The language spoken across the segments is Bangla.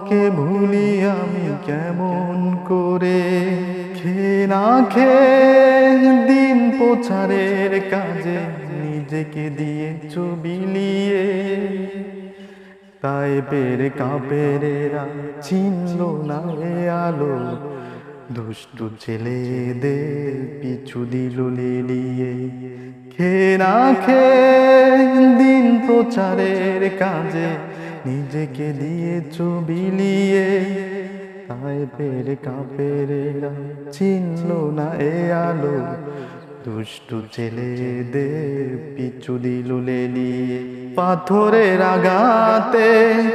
তোমাকে ভুলি আমি কেমন করে? খে না খে দিন প্রচারের কাজে নিজেকে দিয়ে বিলিয়ে তাই পের কাপেরেরা চিনল না আলো। দুষ্টু ছেলেদের পিছু দিল লিলিয়ে। খে না খে দিন প্রচারের কাজে নিজেকে দিয়ে বিলিয়ে তাই পের কাপেরেরা চিনল না এ আলো, দুষ্টু ছেলেদের পিছু দিল লেলিয়ে পাথরের আঘাতে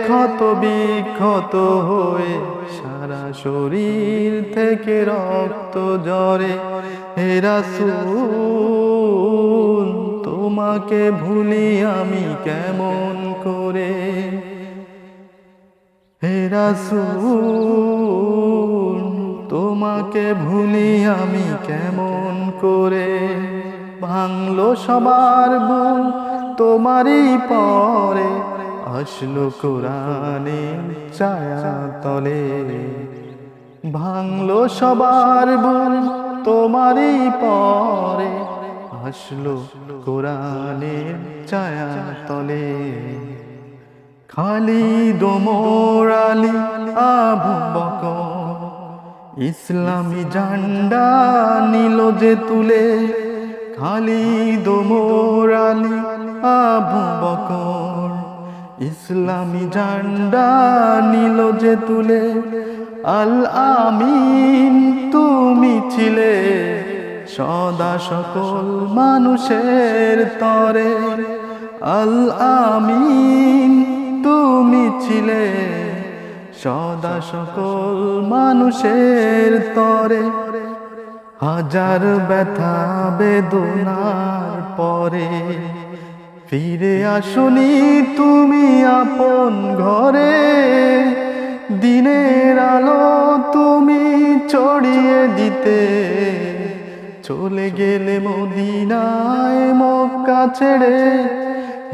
ক্ষত বিক্ষত হয়ে সারা শরীর থেকে রক্ত জরে হেরা তোমাকে ভুলি আমি কেমন করে? হে রাসূল, তোমাকে ভুলি আমি কেমন করে? ভাঙলো সবার বুল তোমারই পরে, আসলো কোরআনে ছায়া তলে। ভাঙলো সবার বুল তোমারই পরে, আসলো কোরআনের ছায়া তলে। খালি দোমরালি আবু বকর। ইসলামী ঝান্ডা নিল যে তুলে খালি দোমরালি আবু বকর। ইসলামী ঝান্ডা নিল যে তুলে, আল আমিন তুমি ছিলে। সদা সকল মানুষের তরে, আল আমিন তুমি ছিলে সদা সকল মানুষের তরে। হাজার ব্যথা বেদনার পরে ফিরে আসুনি তুমি আপন ঘরে। দিনের আলো তুমি ছড়িয়ে দিতে চলে গেলে মদিনায় মক্কা ছেড়ে